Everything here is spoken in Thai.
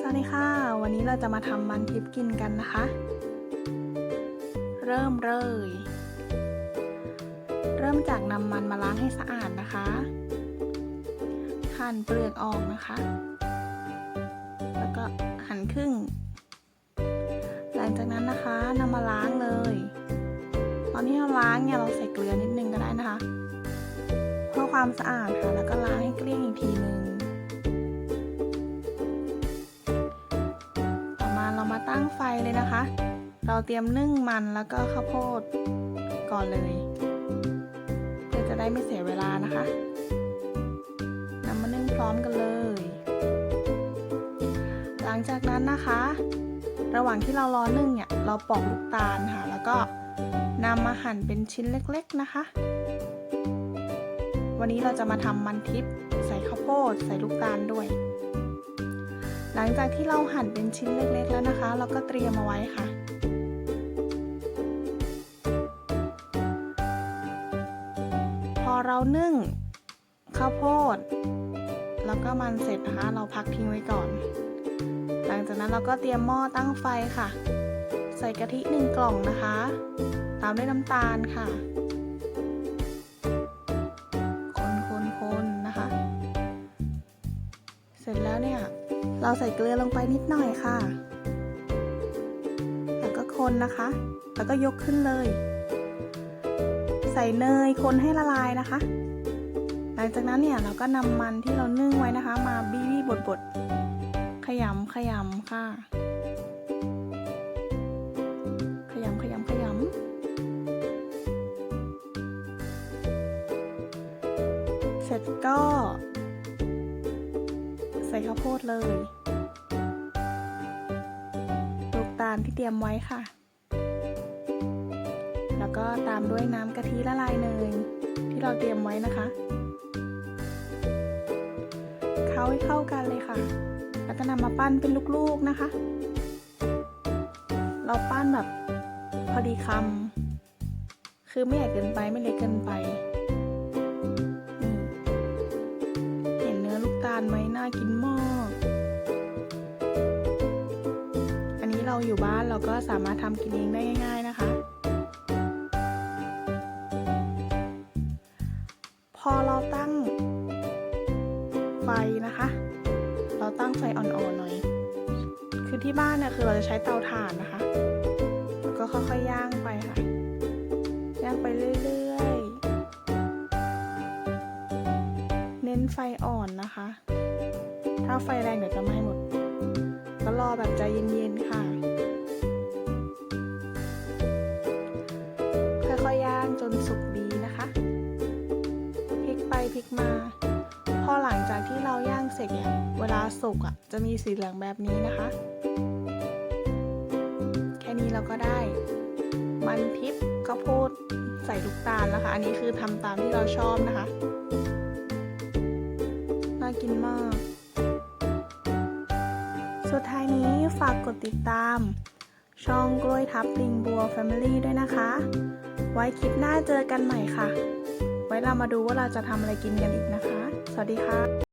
สวัสดีค่ะ วันนี้เราจะมาทำมันทิพกินกันนะคะ เริ่มเลย เริ่มจากนำมันมาล้างให้สะอาดนะคะหั่นเปลือกออกนะคะ แล้วก็หั่นครึ่ง หลังจากนั้นนะคะนำมาล้างเลย ตอนที่เราล้างเนี่ยเราใส่เกลือนิดนึงก็ได้นะคะ เพื่อความสะอาดค่ะ แล้วก็ล้างให้เกลี้ยงอีกทีนึง ตั้งไฟเลยนะคะ เราเตรียมนึ่งมันแล้วก็ข้าวโพดก่อนเลยเพื่อจะได้ไม่เสียเวลานะคะนำมานึ่งพร้อมกันเลย หลังจากนั้นนะคะ ระหว่างที่เรารอนึ่งเนี่ยเราปอกลูกตาลค่ะ แล้วก็นำมาหั่นเป็นชิ้นเล็กๆนะคะ วันนี้เราจะมาทำมันทิพย์ใส่ข้าวโพดใส่ลูกตาลด้วย หลังจากที่เราหั่นเป็นชิ้นเล็กๆแล้วนะคะ เราก็เตรียมเอาไว้ค่ะ พอเรานึ่งข้าวโพด แล้วก็มันเสร็จนะคะ เราพักทิ้งไว้ก่อน หลังจากนั้นเราก็เตรียมหม้อตั้งไฟค่ะ ใส่กะทิหนึ่งกล่องนะคะ ตามด้วยน้ำตาลค่ะคนคนนนะคะเสร็จแล้วเนี่ย เราใส่เกลือลงไปนิดหน่อยค่ะ แล้วก็คนนะคะ แล้วก็ยกขึ้นเลย ใส่เนยคนให้ละลายนะคะ หลังจากนั้นเนี่ยเราก็นำมันที่เรานึ่งไว้นะคะ มาบี้บี้บดบดขยำขยำค่ะ ขยำขยำขยำเสร็จก็ ข้าวโพดเลยลูกตาลที่เตรียมไว้ค่ะ แล้วก็ตามด้วยน้ำกะทิละลายเนยที่เราเตรียมไว้นะคะ เข้าให้เข้ากันเลยค่ะ แล้วก็นำมาปั้นเป็นลูกๆนะคะ เราปั้นแบบพอดีคำคือไม่ใหญ่เกินไปไม่เล็กเกินไปาลไหมน่ากินมาก อันนี้เราอยู่บ้านเราก็สามารถทำกินเองได้ง่ายๆนะคะ พอเราตั้งไฟนะคะ เราตั้งไฟอ่อนๆหน่อย คือที่บ้านเนี่ยคือเราจะใช้เตาถ่านนะคะ แล้วก็ค่อยๆย่างไปค่ะ ย่างไปเรื่อยๆ เน้นไฟอ่อนนะคะ ถ้าไฟแรงเดี๋ยวจะไหม้หมด ก็รอแบบใจเย็นๆค่ะ ค่อยๆย่างจนสุกดีนะคะ พลิกไปพลิกมา พอหลังจากที่เราย่างเสร็จเนี่ยเวลาสุกอะจะมีสีเหลืองแบบนี้นะคะ แค่นี้เราก็ได้ มันทิพย์ข้าวโพดใส่ลูกตาลนะคะ อันนี้คือทำตามที่เราชอบนะคะ น่ากินมาก ฝากกดติดตาม ช่องกล้วยทับลิงบัว Family ด้วยนะคะ ไว้คลิปหน้าเจอกันใหม่ค่ะ ไว้เรามาดูว่าเราจะทำอะไรกินกันอีกนะคะ สวัสดีค่ะ